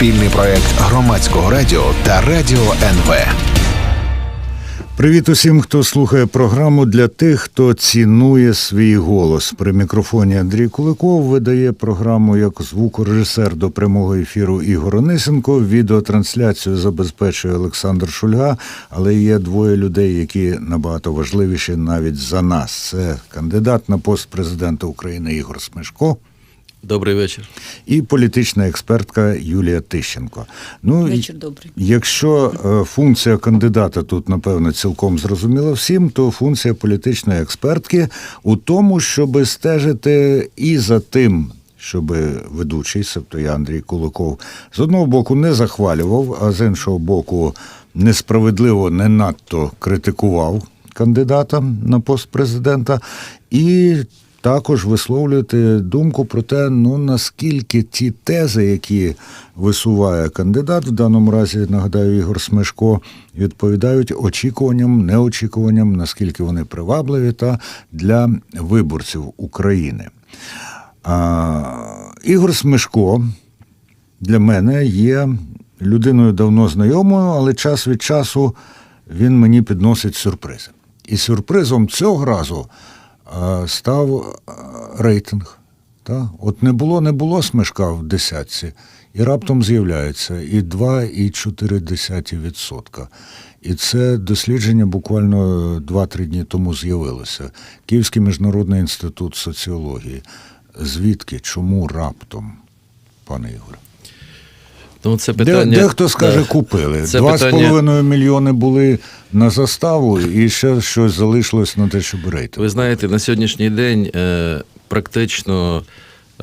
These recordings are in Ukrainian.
спільний проект громадського радіо та радіо НВ. Привіт усім, хто слухає програму для тих, хто цінує свій голос. При мікрофоні Андрій Куликов видає програму як звукорежисер до прямого ефіру Ігор Онисенко. Відеотрансляцію забезпечує Олександр Шульга, але є двоє людей, які набагато важливіші навіть за нас. Це кандидат на пост президента України Ігор Смешко. Добрий вечір. І політична експертка Юлія Тищенко. Ну Вечір добрий. Якщо е, функція кандидата тут, напевно, цілком зрозуміла всім, то функція політичної експертки у тому, щоб стежити і за тим, щоб ведучий, тобто я Андрій Куликов, з одного боку не захвалював, а з іншого боку, несправедливо не надто критикував кандидата на пост президента. І також висловлювати думку про те, ну наскільки ті тези, які висуває кандидат, в даному разі нагадаю Ігор Смешко, відповідають очікуванням, неочікуванням, наскільки вони привабливі та для виборців України. А, Ігор Смешко для мене є людиною давно знайомою, але час від часу він мені підносить сюрпризи. І сюрпризом цього разу став рейтинг. Та? От не було, не було смешка в десятці, і раптом з'являється і 2,4%. І це дослідження буквально 2-3 дні тому з'явилося. Київський міжнародний інститут соціології. Звідки? Чому раптом, пане Ігоре? Ну, це питання, Де, дехто скаже, купили. Це Два з половиною мільйони були на заставу, і ще щось залишилось на те, щоб рейтинг. Ви знаєте, на сьогоднішній день е, практично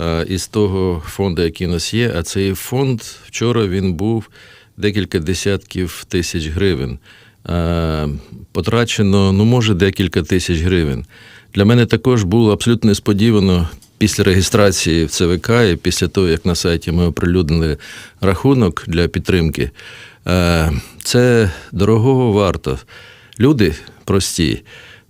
е, із того фонду, який у нас є, а цей фонд вчора він був декілька десятків тисяч гривень. Е, потрачено, ну, може, декілька тисяч гривень. Для мене також було абсолютно несподівано після реєстрації в ЦВК і після того, як на сайті ми оприлюднили рахунок для підтримки. Е, Це дорогого варто. Люди прості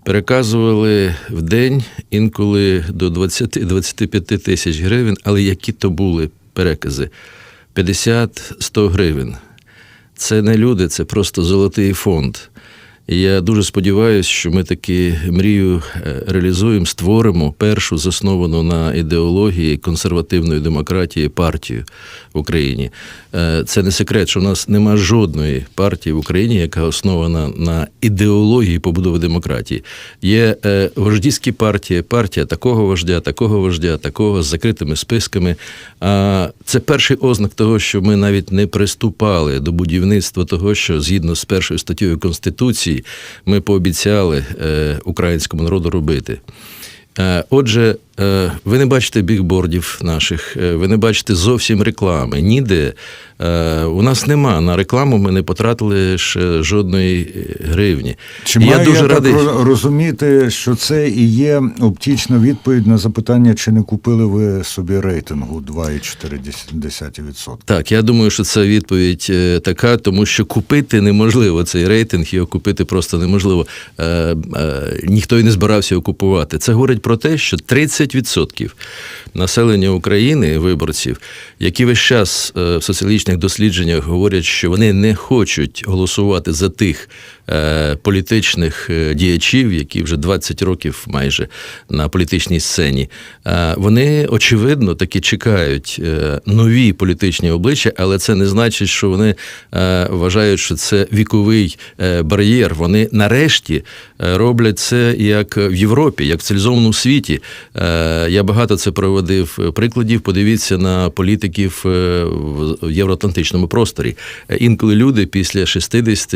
переказували в день інколи до 20-25 тисяч гривень, але які то були перекази? 50-100 гривень. Це не люди, це просто золотий фонд. Я дуже сподіваюся, що ми таки мрію е, реалізуємо, створимо першу засновану на ідеології консервативної демократії партію в Україні. Е, Це не секрет, що в нас нема жодної партії в Україні, яка основана на ідеології побудови демократії. Є е, партії, партія такого вождя, такого вождя, такого з закритими списками. А це перший ознак того, що ми навіть не приступали до будівництва того, що згідно з першою статтєю Конституції ми пообіцяли е, українському народу робити. Отже, ви не бачите бігбордів наших, е, ви не бачите зовсім реклами. Ніде Е, у нас нема на рекламу. Ми не потратили ще жодної е, гривні. Чи маю я, дуже так радий. ро- розуміти, що це і є оптічна відповідь на запитання, чи не купили ви собі рейтингу 2,4%? Так, я думаю, що це відповідь е, така, тому що купити неможливо цей рейтинг, його купити просто неможливо. Е, е, ніхто і не збирався його купувати. Це говорить про те, що 30% 20% населення України, виборців, які весь час е, в соціологічних дослідженнях говорять, що вони не хочуть голосувати за тих е, політичних е, діячів, які вже 20 років майже на політичній сцені, вони очевидно таки чекають нові політичні обличчя, але це не значить, що вони вважають, що це віковий бар'єр. Вони нарешті роблять це як в Європі, як в цивілізованому світі. Я багато це проводив е, прикладів. Подивіться на політиків е, в євроатлантичному просторі. Е, Інколи люди після 60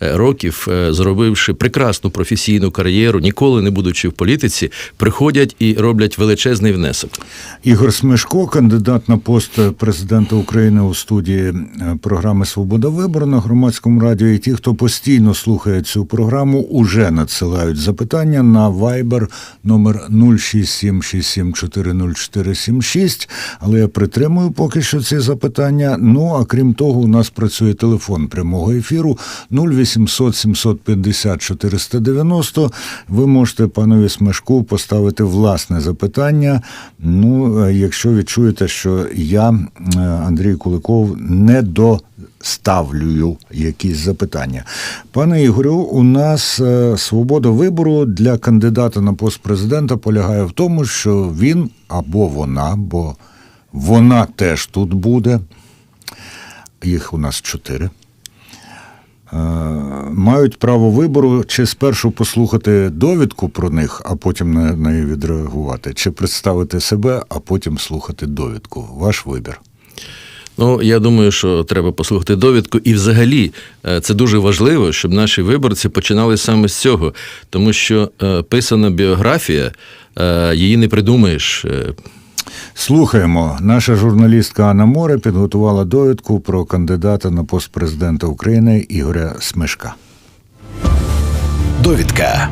років, зробивши прекрасну професійну кар'єру, ніколи не будучи в політиці, приходять і роблять величезний внесок. Ігор Смешко, кандидат на пост президента України у студії програми Свобода вибору на громадському радіо. І ті, хто постійно слухає цю програму, уже надсилають запитання на Viber номер 0676740 476, але я притримую поки що ці запитання. Ну а крім того, у нас працює телефон прямого ефіру 0800 750 490. Ви можете панові Смешку поставити власне запитання. Ну, якщо відчуєте, що я, е, Андрій Куликов, не доставлюю якісь запитання. Пане Ігорю, у нас е, свобода вибору для кандидата на пост президента полягає в тому, що він або вона, бо вона теж тут буде. Їх у нас чотири. Е, Мають право вибору, чи спершу послухати довідку про них, а потім на неї відреагувати, чи представити себе, а потім слухати довідку. Ваш вибір. Ну, я думаю, що треба послухати довідку. І взагалі е, це дуже важливо, щоб наші виборці починали саме з цього, тому що е, писана біографія, е, її не придумаєш. Слухаємо. Наша журналістка Анна Море підготувала довідку про кандидата на пост президента України Ігоря Смешка. Довідка.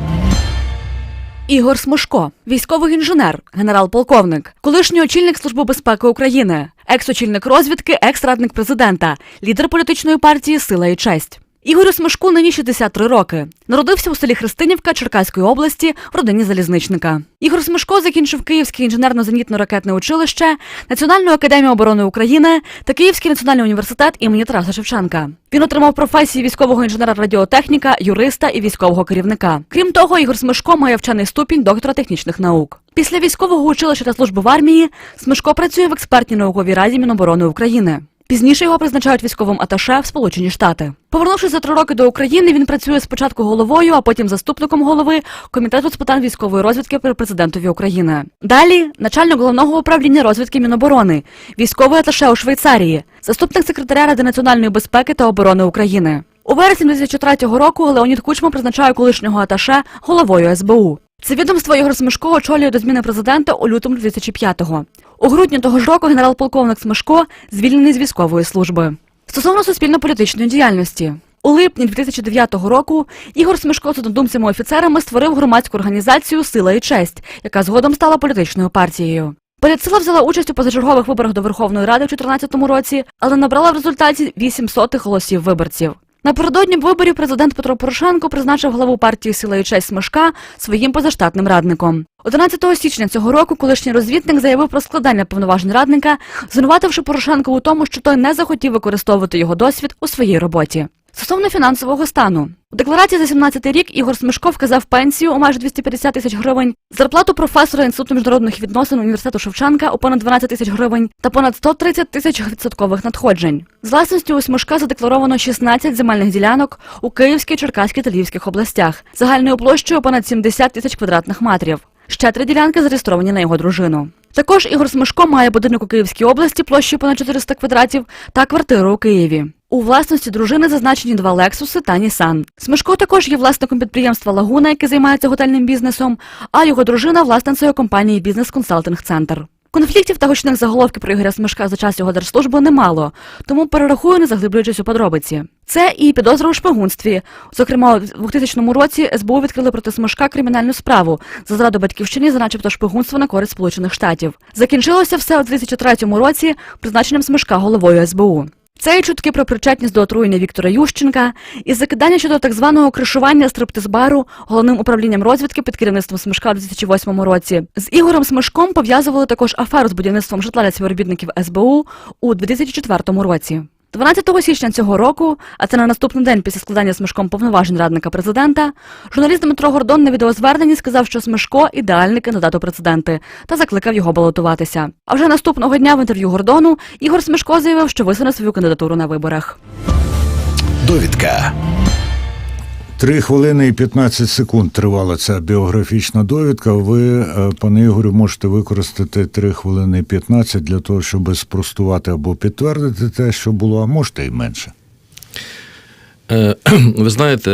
Ігор Смошко, військовий інженер, генерал-полковник, колишній очільник Служби безпеки України, екс-очільник розвідки, екс-радник президента, лідер політичної партії Сила і честь. Ігорю Смошку нині 63 роки. Народився у селі Христинівка Черкаської області в родині залізничника. Ігор Смошко закінчив Київське інженерно-зенітно-ракетне училище, Національну академію оборони України та Київський національний університет імені Тараса Шевченка. Він отримав професії військового інженера-радіотехніка, юриста і військового керівника. Крім того, Ігор Смешко має вчений ступінь доктора технічних наук. Після військового училища та служби в армії Смешко працює в експертній науковій раді Міноборони України. Пізніше його призначають військовим аташе в Сполучені Штати. Повернувшись за три роки до України, він працює спочатку головою, а потім заступником голови комітету з питань військової розвідки при президентові України. Далі начальник головного управління розвідки Міноборони, військовий аташе у Швейцарії, заступник секретаря Ради національної безпеки та оборони України. У вересні 2003 року Леонід Кучма призначає колишнього аташе головою СБУ. Це відомство Ігор Смешко очолює до зміни президента у лютому 2005-го. У грудні того ж року генерал-полковник Смешко звільнений з військової служби. Стосовно суспільно-політичної діяльності. У липні 2009 року Ігор Смешко з однодумцями-офіцерами створив громадську організацію Сила і честь, яка згодом стала політичною партією. Політсила взяла участь у позачергових виборах до Верховної Ради в 2014 році, але набрала в результаті 8 сотих голосів виборців. Напередодні виборів президент Петро Порошенко призначив главу партії Сила і честь Смешка своїм позаштатним радником. 11 січня цього року колишній розвідник заявив про складання повноважень радника, звинувативши Порошенко у тому, що той не захотів використовувати його досвід у своїй роботі. Стосовно фінансового стану у декларації за 17 рік Ігор Смешко вказав пенсію у майже 250 тисяч гривень, зарплату професора інституту міжнародних відносин університету Шевченка у понад 12 тисяч гривень та понад 130 тисяч відсоткових надходжень. З власністю у Смешка задекларовано 16 земельних ділянок у Київській, Черкаській та Львівських областях, загальною площею понад 70 тисяч квадратних метрів. Ще три ділянки зареєстровані на його дружину. Також Ігор Смешко має будинок у Київській області площею понад 400 квадратів та квартиру у Києві. У власності дружини зазначені два Лексуси та Нісан. Смешко також є власником підприємства Лагуна, яке займається готельним бізнесом, а його дружина власницею компанії Бізнес Консалтинг Центр. Конфліктів та гучних заголовків про Ігоря Смешка за час його держслужби немало, тому перерахую, не заглиблюючись у подробиці. Це і підозра у шпигунстві. Зокрема, у 2000 році СБУ відкрили проти Смешка кримінальну справу за зраду батьківщині за начебто шпигунство на користь Сполучених Штатів. Закінчилося все у 2003 році призначенням Смешка головою СБУ. Це і чутки про причетність до отруєння Віктора Ющенка, і закидання щодо так званого кришування стриптизбару головним управлінням розвідки під керівництвом Смешка у 2008 році. З Ігорем Смешком пов'язували також аферу з будівництвом житла для співробітників СБУ у 2004 році. 12 січня цього року, а це на наступний день після складання Смешком повноважень радника президента, журналіст Дмитро Гордон на відеозверненні сказав, що Смешко ідеальний кандидат у президенти та закликав його балотуватися. А вже наступного дня в інтерв'ю Гордону Ігор Смешко заявив, що висуне свою кандидатуру на виборах. Довідка. Три хвилини і 15 секунд тривала ця біографічна довідка. Ви, е, пане Ігорю, можете використати 3 хвилини і 15 для того, щоб спростувати або підтвердити те, що було, а можете і менше. Е, Ви знаєте,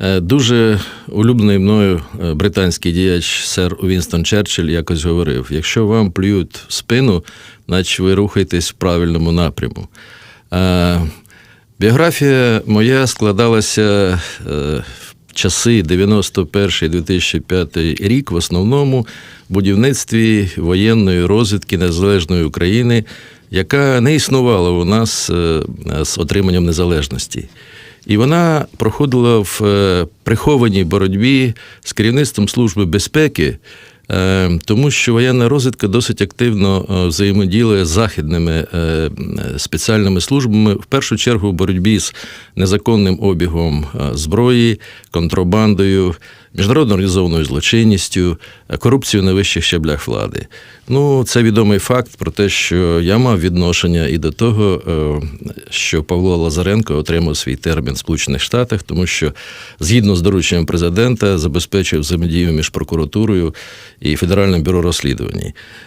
е, дуже улюблений мною британський діяч сер Вінстон Черчилль якось говорив: якщо вам плюють в спину, значить ви рухаєтесь в правильному напряму. Біографія моя складалася е, часи 91-2005 рік в основному будівництві воєнної розвідки незалежної України, яка не існувала у нас е, з отриманням незалежності. І вона проходила в е, прихованій боротьбі з керівництвом Служби безпеки, тому що воєнна розвідка досить активно взаємодіє з західними е, спеціальними службами, в першу чергу в боротьбі з незаконним обігом е, зброї, контрабандою, міжнародно організованою злочинністю, е, корупцією на вищих щаблях влади. Ну, це відомий факт про те, що я мав відношення і до того, е, що Павло Лазаренко отримав свій термін в Сполучених Штатах, тому що згідно з дорученням президента забезпечив взаємодію між прокуратурою і Федеральним бюро розслідувань.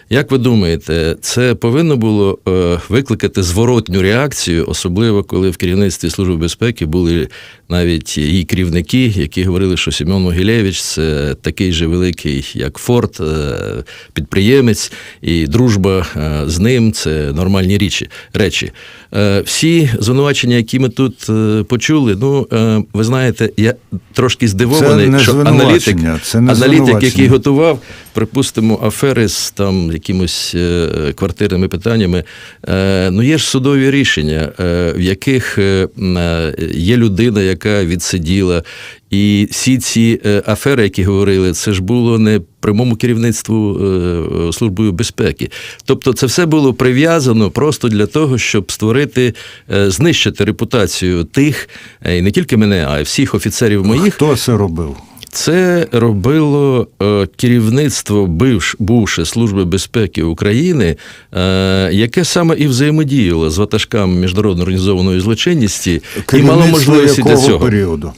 Як ви думаєте, це повинно було е, викликати зворотню реакцію, особливо коли в керівництві Служби безпеки були навіть її керівники, які говорили, що Сімон Могилєвич це такий же великий, як Форд, е, підприємець, і дружба е, з ним це нормальні речі. Е, Всі звинувачення, які ми тут е, почули, ну е, ви знаєте, я трошки здивований, не що аналітик, це аналітик, який готував, припустимо, афери з там якимось квартирними питаннями. Ну, є ж судові рішення, в яких є людина, яка відсиділа. І всі ці афери, які говорили, це ж було не прямому керівництву е, Службою безпеки. Тобто, це все було прив'язано просто для того, щоб створити, е, знищити репутацію тих, е, і не тільки мене, а й всіх офіцерів моїх, Хто це робив? це робило е, керівництво бивш, бувше Служби безпеки України, е, яке саме і взаємодіяло з ватажками міжнародно організованої злочинності і мало можливості для цього. періоду?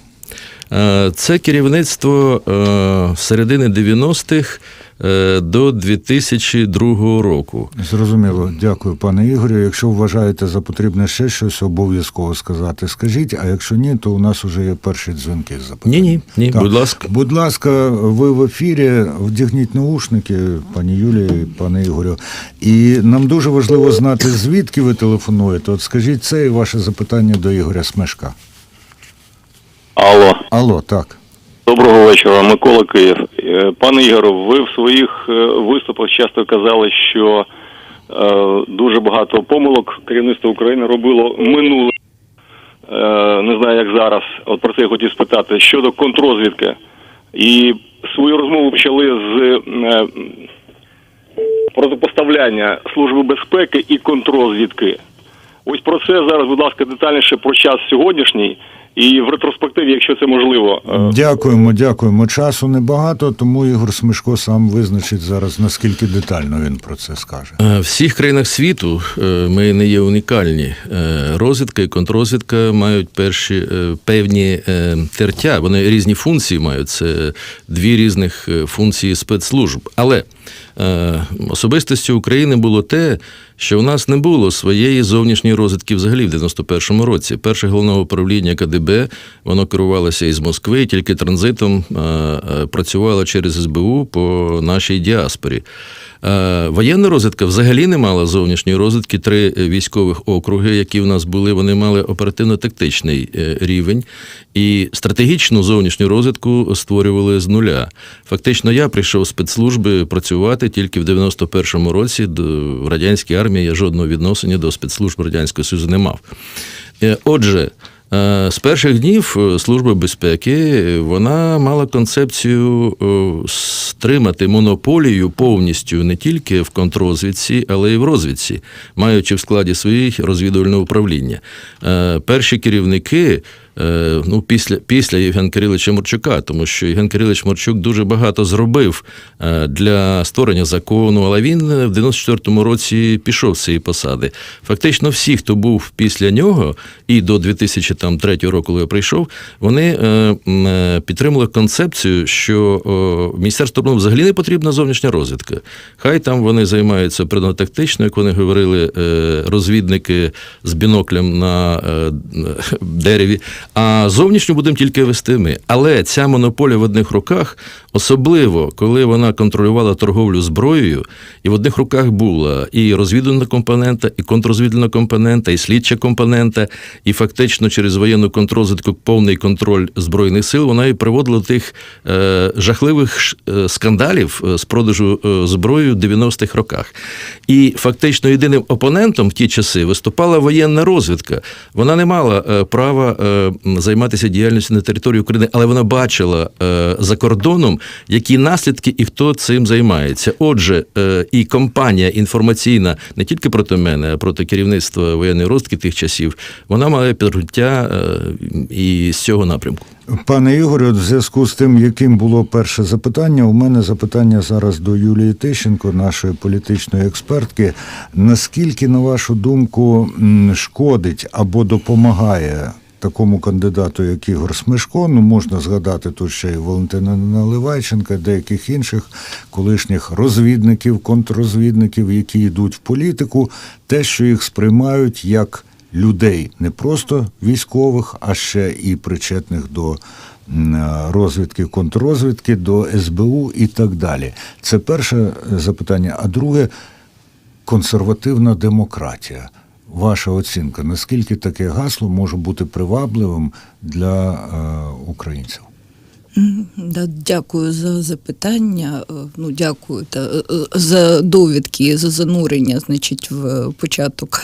Е, Це керівництво е, середини 90-х е, до 2002 року. Зрозуміло, дякую, пане Ігорю. Якщо вважаєте за потрібне ще щось обов'язково сказати, скажіть. А якщо ні, то у нас вже є перші дзвінки запитання. Ні, ні, ні, Так. будь ласка. Будь ласка, ви в ефірі, вдягніть наушники, пані Юлії, пане Ігорю. І нам дуже важливо знати, звідки ви телефонуєте. От скажіть це і ваше запитання до Ігоря Смешка. Алло, Алло, так. доброго вечора, Микола Київ. Е, Пане Ігору, ви в своїх е, виступах часто казали, що е, дуже багато помилок керівництво України робило минуле. Не знаю, як зараз. От про це я хотів спитати щодо контрозвідки. І свою розмову почали з протипоставляння Служби безпеки і контрозвідки. Ось про це зараз, будь ласка, детальніше про час сьогоднішній і в ретроспективі, якщо це можливо. Е, Дякуємо, дякуємо. Часу небагато, тому Ігор Смешко сам визначить зараз, наскільки детально він про це скаже. Е, В всіх країнах світу е, ми не є унікальні. Розвідка і контррозвідка мають перші певні тертя. Вони різні функції мають. Це дві різних функції спецслужб. Але е, особистістю України було те, що в нас не було своєї зовнішньої розвідки взагалі в 91-му році. Перше головне управління КДБ воно керувалося із Москви, тільки транзитом е, е, працювало через СБУ по нашій діаспорі. Е, Воєнна розвідка взагалі не мала зовнішньої розвідки. Три е, військових округи, які в нас були, вони мали оперативно-тактичний е, рівень і стратегічну зовнішню розвідку створювали з нуля. Фактично, я прийшов з спецслужби працювати тільки в 91-му році. В радянській армії я жодного відношення до спецслужб радянського союзу не мав. Отже. Е, З перших днів е, Служба безпеки е, вона мала концепцію стримати монополію повністю не тільки в контрозвідці, але й в розвідці, маючи в складі своїх розвідувальне управління. Перші керівники. Е, Ну, після, після Євген Кириловича Морчука, тому що Євген Кирилович Морчук дуже багато зробив е, для створення закону, але він е, в 94-му році пішов з цієї посади. Фактично, всі, хто був після нього, і до 2003 року, коли я прийшов, вони підтримали концепцію, що о, Міністерству оборони взагалі не потрібна зовнішня розвідка. Хай там вони займаються преднотактично, як вони говорили, розвідники з біноклем на дереві. А зовнішню будемо тільки вести ми. Але ця монополія в одних руках, особливо коли вона контролювала торговлю зброєю, і в одних руках була і розвідувальна компонента, і контррозвідувальна компонента, і слідча компонента, і фактично через воєнну контррозвідку повний контроль збройних сил, вона і приводила тих е, жахливих е, скандалів е, з продажу е, зброї в 90-х роках. І фактично єдиним опонентом в ті часи виступала воєнна розвідка. Вона не мала права займатися діяльністю на території України, але вона бачила за кордоном, які наслідки і хто цим займається. Отже, е, і компанія інформаційна не тільки проти мене, а проти керівництва воєнної розвідки тих часів, вона має підґрунтя е, і з цього напрямку. Пане Ігорю, в зв'язку з тим, яким було перше запитання, у мене запитання зараз до Юлії Тищенко, нашої політичної експертки. Наскільки, на вашу думку, шкодить або допомагає такому кандидату, як Ігор Смешко? Ну, можна згадати тут ще й Валентина Наливайченка, деяких інших колишніх розвідників, контррозвідників, які йдуть в політику, те, що їх сприймають як людей, не просто військових, а ще і причетних до розвідки, контррозвідки, до СБУ і так далі. Це перше е, запитання. А друге консервативна демократія. Ваша оцінка, наскільки таке гасло може бути привабливим для е, українців? Да, дякую за запитання. Е, Ну, дякую та, е, е, за довідки, за занурення, значить, в початок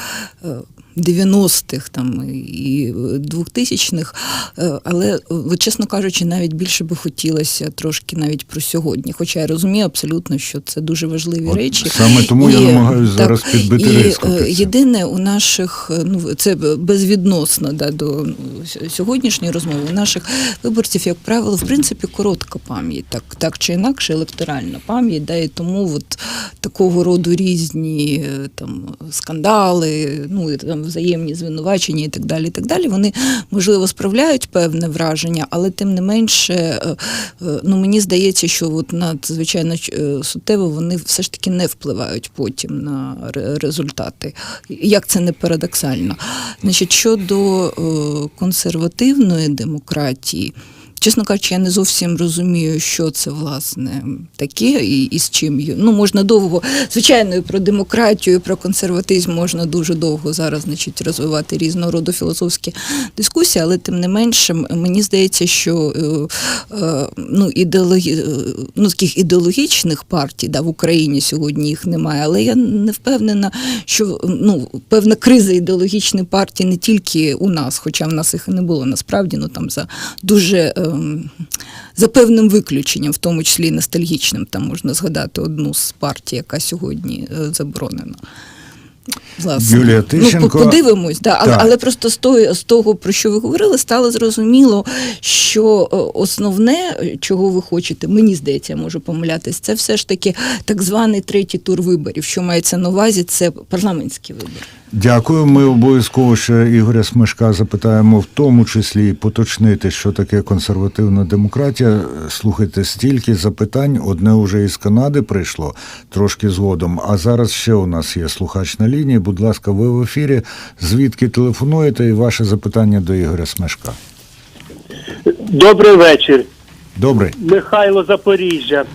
90-х там і 2000-х. Е, Але, чесно кажучи, навіть більше би хотілося трошки навіть про сьогодні. Хоча я розумію абсолютно, що це дуже важливі От речі. саме тому я намагаюся зараз підбити і, риску е, під. Єдине у наших, е, ну це безвідносно да, до ну, сьогоднішньої розмови. У наших виборців, як правило, в принципі, коротка пам'ять, так, так чи інакше, електоральна пам'ять, да, і тому от такого роду різні там скандали, ну і там взаємні звинувачення і так далі. І так далі. Вони можливо справляють певне враження, але тим не менше, е, е, ну мені здається, що от надзвичайно е, суттєво вони все ж таки не впливають потім на результати. Як це не парадоксально. Значить, щодо консервативної демократії. Чесно кажучи, я не зовсім розумію, що це власне таке і, і з чим. Ну можна довго, звичайно, і про демократію, і про консерватизм можна дуже довго зараз, значить, розвивати різного роду філософські дискусії, але тим не менше, мені здається, що е, е, ну, ідеологі... е, ну, таких ідеологічних партій да, в Україні сьогодні їх немає, але я не впевнена, що ну, певна криза ідеологічної партії не тільки у нас, хоча в нас їх і не було насправді, ну там за дуже за певним виключенням, в тому числі і ностальгічним, там можна згадати одну з партій, яка сьогодні е, заборонена. Власне. Юлія ну, Тищенко- по- подивимось, да. але, але просто з того, з того, про що ви говорили, стало зрозуміло, що е, основне, е, чого ви хочете, мені здається, я можу помилятись, це все ж таки так званий третій тур виборів. Що мається на увазі, це парламентські вибори. Дякую. Ми обов'язково ще Ігоря Смешка запитаємо, в тому числі поточнити, що таке консервативна демократія. Слухайте, стільки запитань. Одне вже із Канади прийшло трошки згодом. А зараз ще у нас є слухач на лінії. Будь ласка, ви в ефірі. Звідки телефонуєте і ваше запитання до Ігоря Смешка? Добрий вечір, Добре. Михайло Запоріжжя.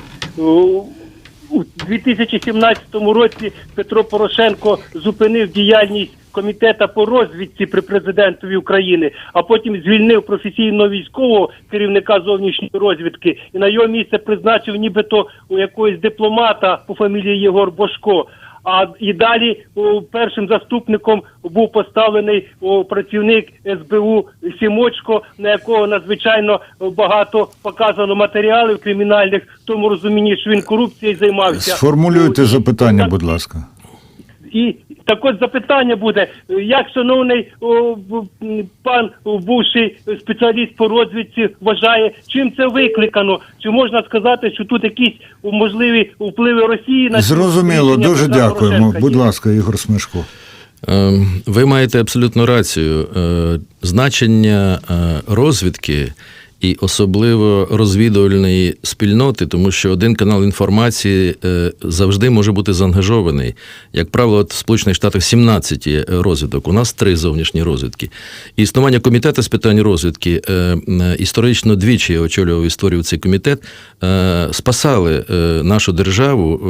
У у 2017 році Петро Порошенко зупинив діяльність комітету по розвідці при президентові України, а потім звільнив професійного військового керівника зовнішньої розвідки і на його місце призначив нібито у якогось дипломата по фамілії Єгор Бошко. А і далі о, першим заступником був поставлений о, працівник СБУ Сімочко, на якого надзвичайно багато показано матеріалів кримінальних, в тому розумінні, що він корупцією займався. Сформулюйте запитання, будь ласка. і так от запитання буде, як шановний о, пан бувший спеціаліст по розвідці вважає, чим це викликано? Чи можна сказати, що тут якісь можливі впливи Росії на Зрозуміло, дуже дякуємо. Будь ласка, Ігор Смешко. Ем, Ви маєте абсолютно рацію. Е, Значення е, розвідки і особливо розвідувальної спільноти, тому що один канал інформації е, завжди може бути заангажований. Як правило, в Сполучених Штатах 17 розвідок, у нас три зовнішні розвідки. Існування комітету з питань розвідки е, е, історично двічі я очолював і створював цей комітет, спасали нашу державу.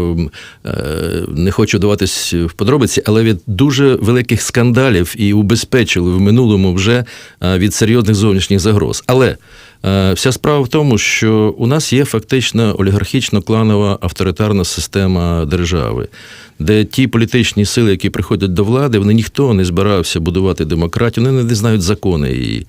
е, е, Не хочу даватись в подробиці, але від дуже великих скандалів і убезпечили в минулому вже від серйозних зовнішніх загроз. Але вся справа в тому, що у нас є фактично олігархічно-кланова авторитарна система держави, де ті політичні сили, які приходять до влади, вони ніхто не збирався будувати демократію, вони не знають закони її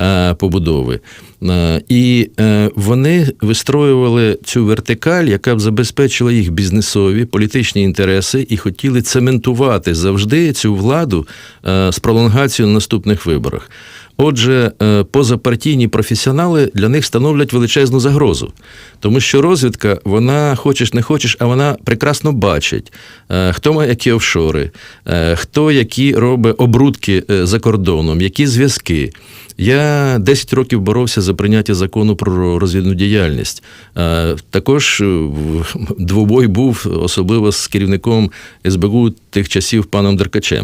е, побудови. Е, І е, вони вистроювали цю вертикаль, яка б забезпечила їх бізнесові політичні інтереси, і хотіли цементувати завжди цю владу е, з пролонгацією на наступних виборах. Отже, е, позапартійні професіонали для них становлять величезну загрозу, тому що розвідка, вона хочеш не хочеш, а вона прекрасно бачить, е, хто має які офшори, е, хто які робить обрудки за кордоном, які зв'язки. Я 10 років боровся за прийняття закону про розвідну діяльність. Також двобой був особливо з керівником СБУ тих часів паном Деркачем.